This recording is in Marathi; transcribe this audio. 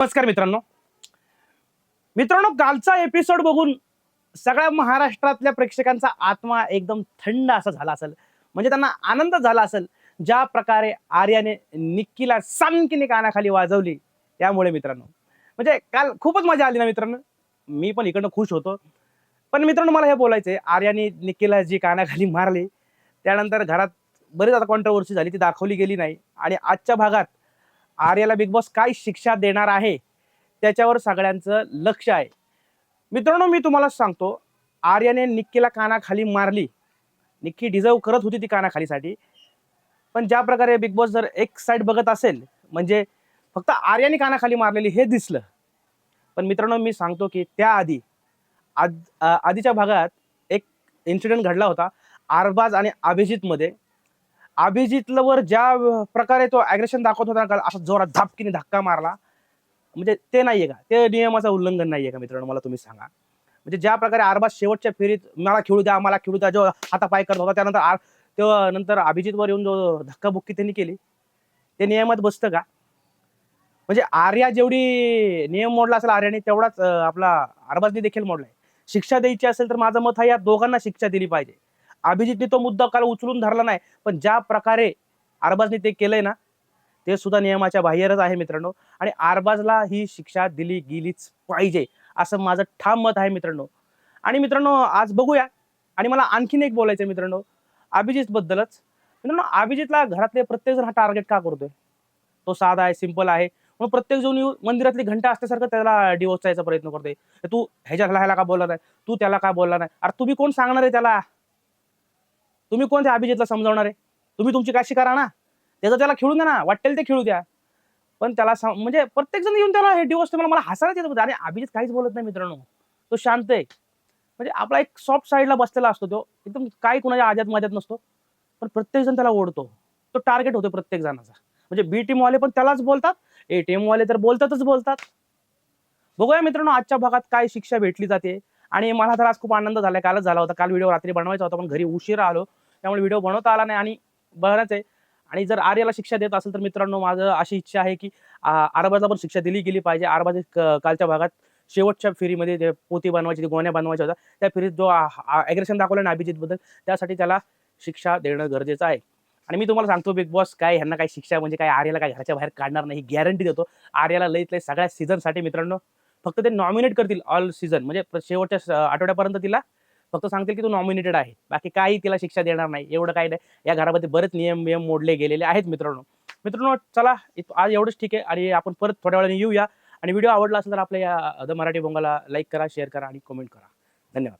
नमस्कार मित्रांनो. मित्रांनो कालचा एपिसोड बघून सगळ्या महाराष्ट्रातल्या प्रेक्षकांचा आत्मा एकदम थंड असा झाला असेल. म्हणजे त्यांना आनंद झाला असेल. ज्या प्रकारे आर्याने निक्कीला सानकीने कानाखाली वाजवली त्यामुळे मित्रांनो. म्हणजे काल खूपच मजा आली ना मित्रांनो. मी पण इकडनं खुश होतो. पण मित्रांनो मला हे बोलायचंय. आर्याने निक्कीला जी कानाखाली मारली त्यानंतर घरात बरीच आता कॉन्ट्रोवर्सी झाली ती दाखवली गेली नाही. आणि आजच्या भागात आर्याला बिग बॉस काय शिक्षा देणार आहे? त्याच्यावर सगळ्यांचं लक्ष आहे. मित्रांनो मी तुम्हाला सांगतो आर्याने निक्कीला कानाखाली मारली. निक्की डिझर्व करत होती ती कानाखालीसाठी. पण ज्या प्रकारे बिग बॉस जर एक साईड बघत असेल म्हणजे फक्त आर्याने कानाखाली मारलेली हे दिसलं. पण मित्रांनो मी सांगतो की त्याआधी आद आधीच्या भागात एक इन्सिडेंट घडला होता आरबाज आणि अभिजितमध्ये. अभिजितवर ज्या प्रकारे तो अग्रेशन दाखवत होता का असा जोरात धापकीने धक्का मारला. म्हणजे ते नाहीये का? ते नियमाचं उल्लंघन नाहीये का मित्रांनो? मला तुम्ही सांगा. म्हणजे ज्या प्रकारे आरबाज शेवटच्या फेरीत मला खेळू द्या मला खेळू द्या जो हातापाय करत होता त्यानंतर आर तो नंतर अभिजितवर येऊन जो धक्काबुक्की त्यांनी केली ते नियमात बसतं का? म्हणजे आर्या जेवढी नियम मोडला असेल आर्याने तेवढाच आपला अरबाजने देखील मोडलाय. शिक्षा द्यायची असेल तर माझं मत आहे या दोघांना शिक्षा दिली पाहिजे. अभिजितने तो मुद्दा काल उचलून धरला नाही. पण ज्या प्रकारे अरबाजने ते केलंय ना ते सुद्धा नियमाच्या बाहेरच आहे मित्रांनो. आणि अरबाजला ही शिक्षा दिली गेलीच पाहिजे असं माझं ठाम मत आहे मित्रांनो. आणि मित्रांनो आज बघूया. आणि मला आणखीन एक बोलायचं आहे मित्रांनो. अभिजित बद्दलच मित्रांनो अभिजितला घरातले प्रत्येक जण हा टार्गेट का करतोय? तो साधा आहे सिंपल आहे. मग प्रत्येक जण येऊन मंदिरातली घंटा असल्यासारखं त्याला डिवोर्स जायचा प्रयत्न करतोय. तू ह्याच्या ह्याला का बोलला नाही? तू त्याला का बोलला नाही? अरे तुम्ही कोण सांगणार आहे त्याला? तुम्ही कोण त्या अभिजितला समजावणार आहे? तुम्ही तुमची काशी करा ना. त्याचं त्याला खेळून द्या ना. वाटेल ते खेळू द्या. पण त्याला म्हणजे प्रत्येक जण येऊन त्याला हे डिवोर्स मला मला हसायला येत होतं. आणि अभिजित काहीच बोलत नाही मित्रांनो. तो शांत आहे. म्हणजे आपला एक सॉफ्ट साईडला बसलेला असतो तो. एकदम काय कुणाच्या आजात माझ्यात नसतो. पण प्रत्येक जण त्याला ओढतो. तो टार्गेट होतो प्रत्येक जणाचा म्हणजे बी टीम वाले पण त्यालाच बोलतात. ए टीम वाले तर बोलतातच बोलतात. बघूया मित्रांनो आजच्या भागात काय शिक्षा भेटली जाते. आणि मला तर आज खूप आनंद झाला कालच झाला होता. काल व्हिडिओ रात्री बनवायचा होता पण घरी उशिरा आलो. त्यामुळे व्हिडिओ बनवता आला नाही आणि बघायचं आहे. आणि जर आर्याला शिक्षा देत असेल तर मित्रांनो माझं अशी इच्छा आहे की आरबाजला पण शिक्षा दिली गेली पाहिजे. आरबाज कालच्या भागात शेवटच्या फेरीमध्ये जे पोती बनवायची गोण्या बनवायच्या होत्या त्या फेरीत जो अग्रेशन दाखवलं ना अभिजितबद्दल त्यासाठी त्याला शिक्षा देणं गरजेचं आहे. आणि मी तुम्हाला सांगतो बिग बॉस काय ह्यांना काय शिक्षा म्हणजे काय आर्याला काय घराच्या बाहेर काढणार नाही गॅरंटी देतो. आर्याला लईत लई सगळ्या सीझनसाठी मित्रांनो फक्त ते नॉमिनेट करतील ऑल सीझन म्हणजे शेवटच्या स- आठवड्यापर्यंत तिला फक्त सांगतील की तू नॉमिनेटेड आहे. बाकी काही तिला शिक्षा देणार नाही. एवढं काही नाही. या घरामध्ये बरेच नियम नियम मोडले गेलेले आहेत मित्रांनो. मित्रांनो चला आज एवढंच ठीक आहे आणि आपण परत थोड्या वेळाने येऊया. आणि व्हिडिओ आवडला असेल तर आपल्या या द मराठी बोंगाला लाईक करा शेअर करा आणि कमेंट करा. धन्यवाद.